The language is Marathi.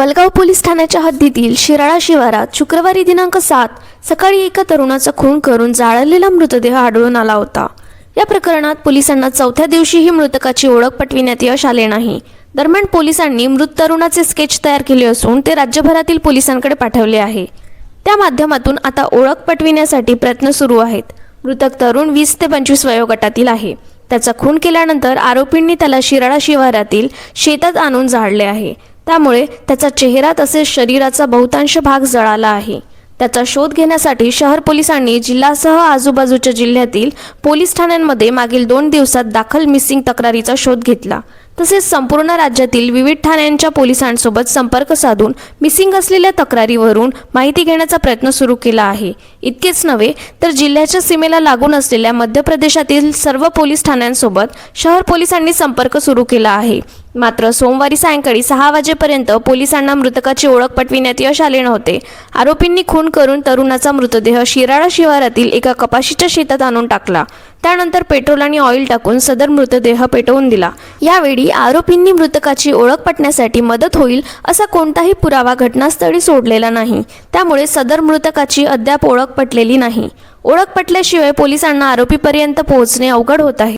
वलगाव पोलीस ठाण्याच्या हद्दीतील शिराळा शिवारात शुक्रवारी दिनांक सात सकाळी एका तरुणाचा खून करून जाळलेला मृतदेह आढळून आला होता. या प्रकरणात पोलिसांना चौथ्या दिवशीही मृतकाची ओळख पटविण्यात यश आले नाही. दरम्यान पोलिसांनी मृत तरुणाचे स्केच तयार केले असून ते राज्यभरातील पोलिसांकडे पाठवले आहे. त्या माध्यमातून आता ओळख पटविण्यासाठी प्रयत्न सुरू आहेत. मृतक तरुण वीस ते पंचवीस वयोगटातील आहे. त्याचा खून केल्यानंतर आरोपींनी त्याला शिराळा शिवारातील शेतात आणून जाळले आहे. त्यामुळे त्याचा चेहरा तसेच शरीराचा बहुतांश भाग जळाला आहे. त्याचा शोध घेण्यासाठी शहर पोलिसांनी जिल्ह्यासह आजूबाजूच्या जिल्ह्यातील पोलीस ठाण्यांमध्ये मागील दोन दिवसात दाखल मिसिंग तक्रारीचा शोध घेतला. तसेच संपूर्ण राज्यातील विविध ठाण्यांच्या पोलिसांसोबत संपर्क साधून मिसिंग असलेल्या तक्रारीवरून माहिती घेण्याचा प्रयत्न सुरू केला आहे. इतकेच नव्हे तर जिल्ह्याच्या सीमेला लागून असलेल्या मध्य प्रदेशातील सर्व पोलीस ठाण्यांसोबत शहर पोलिसांनी संपर्क सुरू केला आहे. मात्र सोमवारी सायंकाळी सहा वाजेपर्यंत पोलिसांना मृतकाची ओळख पटविण्यात यश आले नव्हते. आरोपींनी खून करून तरुणाचा मृतदेह शिराळा शिवारातील एका कपाशीच्या शेतात आणून टाकला. त्यानंतर पेट्रोल आणि ऑइल टाकून सदर मृतदेह पेटवून दिला. यावेळी आरोपींनी मृतकाची ओळख पटण्यासाठी मदत होईल असा कोणताही पुरावा घटनास्थळी सोडलेला नाही. त्यामुळे सदर मृतकाची अद्याप ओळख पटलेली नाही. ओळख पटल्याशिवाय पोलिसांना आरोपीपर्यंत पोहोचणे अवघड होत आहे.